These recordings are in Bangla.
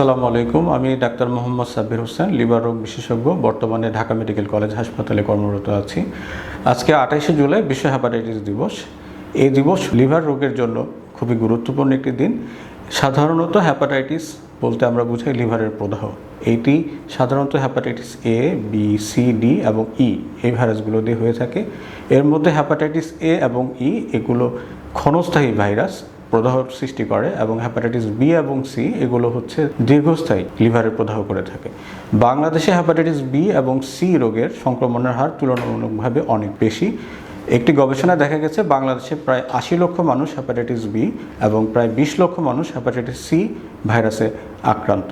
আসসালামু আলাইকুম। আমি ডাক্তার মোহাম্মদ সাব্বির হোসেন, লিভার রোগ বিশেষজ্ঞ, বর্তমানে ঢাকা মেডিকেল কলেজ হাসপাতালে কর্মরত আছি। আজকে আঠাইশে জুলাই, বিশ্ব হ্যাপাটাইটিস দিবস। এই দিবস লিভার রোগের জন্য খুবই গুরুত্বপূর্ণ একটি দিন। সাধারণত হ্যাপাটাইটিস বলতে আমরা বুঝাই লিভারের প্রদাহ। এইটি সাধারণত hepatitis A B C D এবং ই এই ভাইরাসগুলো দিয়ে হয়ে থাকে। এর মধ্যে হ্যাপাটাইটিস এ এবং ই এগুলো ক্ষণস্থায়ী ভাইরাস। প্রদাহ সৃষ্টি করে এবং হ্যাপাটাইটিস বি এবং সি এগুলো হচ্ছে দীর্ঘস্থায়ী লিভারের প্রদাহ করে থাকে। বাংলাদেশে হ্যাপাটাইটিস বি এবং সি রোগের সংক্রমণের হার তুলনামূলকভাবে অনেক বেশি। একটি গবেষণায় দেখা গেছে, বাংলাদেশে প্রায় আশি লক্ষ মানুষ হ্যাপাটাইটিস বি এবং প্রায় বিশ লক্ষ মানুষ হ্যাপাটাইটিস সি ভাইরাসে আক্রান্ত।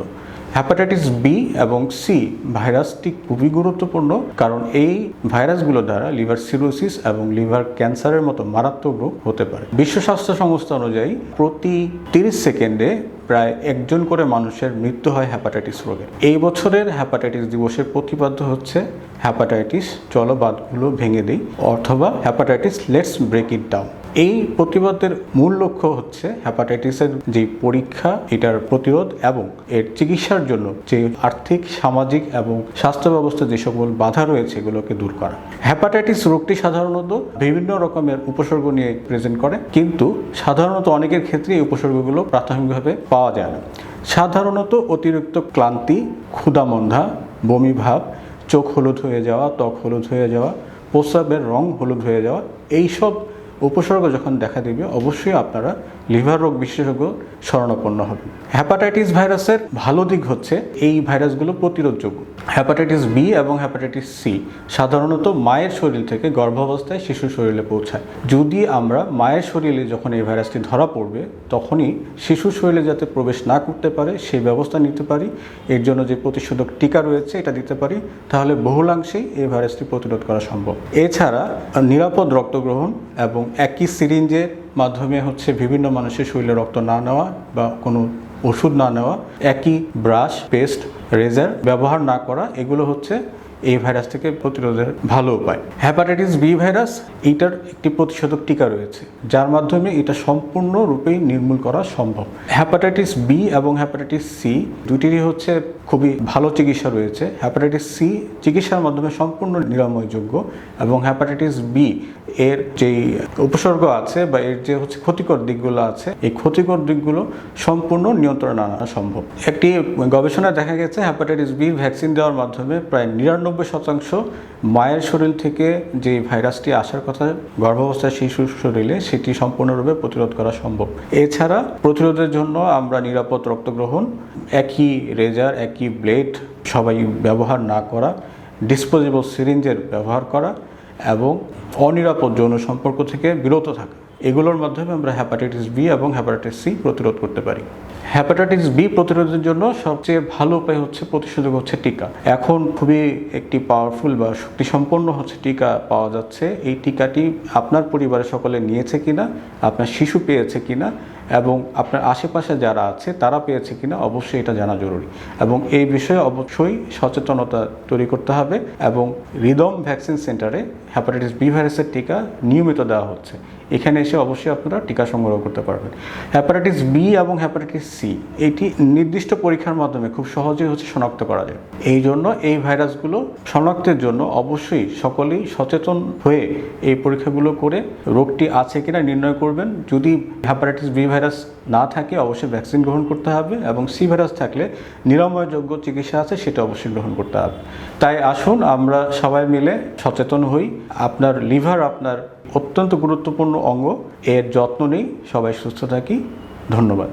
হ্যাপাটাইটিস বি এবং সি ভাইরাসটি খুবই গুরুত্বপূর্ণ কারণ এই ভাইরাসগুলো দ্বারা লিভার সিরোসিস এবং লিভার ক্যান্সারের মতো মারাত্মক রোগ হতে পারে। বিশ্ব স্বাস্থ্য সংস্থা অনুযায়ী প্রতি তিরিশ সেকেন্ডে প্রায় একজন করে মানুষের মৃত্যু হয় হ্যাপাটাইটিস রোগে এই বছরের হ্যাপাটাইটিস দিবসের প্রতিপাদ্য হচ্ছে হ্যাপাটাইটিস চলো বাদগুলো ভেঙে দিই অথবা hepatitis let's break it down এই প্রতিবাদের মূল লক্ষ্য হচ্ছে হ্যাপাটাইটিসের যে পরীক্ষা, এটার প্রতিরোধ এবং এর চিকিৎসার জন্য যে আর্থিক, সামাজিক এবং স্বাস্থ্য ব্যবস্থা যে সকল বাধা রয়েছে, এগুলোকে দূর করা। হ্যাপাটাইটিস রোগটি সাধারণত বিভিন্ন রকমের উপসর্গ নিয়ে প্রেজেন্ট করে, কিন্তু সাধারণত অনেকের ক্ষেত্রে এই উপসর্গগুলো প্রাথমিকভাবে পাওয়া যায় না। সাধারণত অতিরিক্ত ক্লান্তি, ক্ষুধামন্ধা, বমি ভাব, চোখ হলুদ হয়ে যাওয়া, ত্বক হলুদ হয়ে যাওয়া, প্রস্রাবের রং হলুদ হয়ে যাওয়া, এইসব উপসর্গ যখন দেখা দিবে অবশ্যই আপনারা লিভার রোগ বিশেষজ্ঞ শরণাপন্ন হবে। হ্যাপাটাইটিস ভাইরাসের ভালো দিক হচ্ছে এই ভাইরাসগুলো প্রতিরোধযোগ্য হ্যাপাটাইটিস বি এবং হ্যাপাটাইটিস সি সাধারণত মায়ের শরীর থেকে গর্ভাবস্থায় শিশুর শরীরে পৌঁছায়। যদি আমরা মায়ের শরীরে যখন এই ভাইরাসটি ধরা পড়বে, তখনই শিশুর শরীরে যাতে প্রবেশ না করতে পারে সেই ব্যবস্থা নিতে পারি, এর জন্য যে প্রতিষেধক টিকা রয়েছে এটা দিতে পারি, তাহলে বহুলাংশেই এই ভাইরাসটি প্রতিরোধ করা সম্ভব। এছাড়া নিরাপদ রক্ত গ্রহণ এবং একই সিরিঞ্জের মাধ্যমে হচ্ছে বিভিন্ন মানুষের শরীরে রক্ত না নেওয়া বা কোনো ওষুধ না নেওয়া, একই ব্রাশ, পেস্ট, রেজার ব্যবহার না করা, এগুলো হচ্ছে এই ভাইরাস থেকে প্রতিরোধের ভালো উপায়। হ্যাপাটাইটিস বি ভাইরাস, এটার একটি প্রতিষেধক টিকা রয়েছে, যার মাধ্যমে এটা সম্পূর্ণরূপেই নির্মূল করা সম্ভব। হ্যাপাটাইটিস বি এবং হ্যাপাটাইটিস সি দুটিরই হচ্ছে খুবই ভালো চিকিৎসা রয়েছে। হ্যাপাটাইটিস সি চিকিৎসার মাধ্যমে সম্পূর্ণ নিরাময়যোগ্য এবং হ্যাপাটাইটিস বি এর যেই উপসর্গ আছে বা এর যে হচ্ছে ক্ষতিকর দিকগুলো আছে, এই ক্ষতিকর দিকগুলো সম্পূর্ণ নিয়ন্ত্রণে আনা সম্ভব। একটি গবেষণায় দেখা গেছে হ্যাপাটাইটিস বি ভ্যাকসিন দেওয়ার মাধ্যমে প্রায় নিরানব্বই শতাংশ মায়ের শরীর থেকে যে ভাইরাসটি আসার কথা গর্ভাবস্থায় শিশুর শরীরে, সেটি সম্পূর্ণরূপে প্রতিরোধ করা সম্ভব। এছাড়া প্রতিরোধের জন্য আমরা নিরাপদ রক্ত গ্রহণ একই রেজার, একই ব্লেড সবাই ব্যবহার না করা, ডিসপোজেবল সিরিঞ্জের ব্যবহার করা এবং অনিরাপদ যৌন সম্পর্ক থেকে বিরত থাকা। এগুলোর মাধ্যমে আমরা হ্যাপাটাইটিস বি এবং হ্যাপাটাইটিস সি প্রতিরোধ করতে পারি। হ্যাপাটাইটিস বি প্রতিরোধের জন্য সবচেয়ে ভালো উপায় হচ্ছে প্রতিষেধক হচ্ছে টিকা। এখন খুবই একটি পাওয়ারফুল বা শক্তিসম্পন্ন হচ্ছে টিকা পাওয়া যাচ্ছে। এই টিকাটি আপনার পরিবারের সকলে নিয়েছে কিনা, আপনার শিশু পেয়েছে কিনা এবং আপনার আশেপাশে যারা আছে তারা পেয়েছে কিনা অবশ্যই এটা জানা জরুরি। এবং এই বিষয়ে অবশ্যই সচেতনতা তৈরি করতে হবে এবং রিদম ভ্যাকসিন সেন্টারে হ্যাপাটাইটিস বি ভাইরাসের টিকা নিয়মিত দেওয়া হচ্ছে। এখানে এসে অবশ্যই আপনারা টিকা সংগ্রহ করতে পারবেন। হ্যাপাটাইটিস বি এবং হ্যাপাটাইটিস সি এটি নির্দিষ্ট পরীক্ষার মাধ্যমে খুব সহজেই হচ্ছে শনাক্ত করা যায়। এই জন্য এই ভাইরাসগুলো শনাক্তের জন্য অবশ্যই সকলেই সচেতন হয়ে এই পরীক্ষাগুলো করে রোগটি আছে কিনা নির্ণয় করবেন। যদি হ্যাপাটাইটিস বি ভাইরাস না থাকে, অবশ্যই ভ্যাকসিন গ্রহণ করতে হবে এবং সি ভাইরাস থাকলে নিরাময়যোগ্য চিকিৎসা আছে, সেটা অবশ্যই গ্রহণ করতে হবে। তাই আসুন আমরা সবাই মিলে সচেতন হই। আপনার লিভার আপনার অত্যন্ত গুরুত্বপূর্ণ অঙ্গ এর যত্ন নেই। সবাই সুস্থ থাকি। ধন্যবাদ।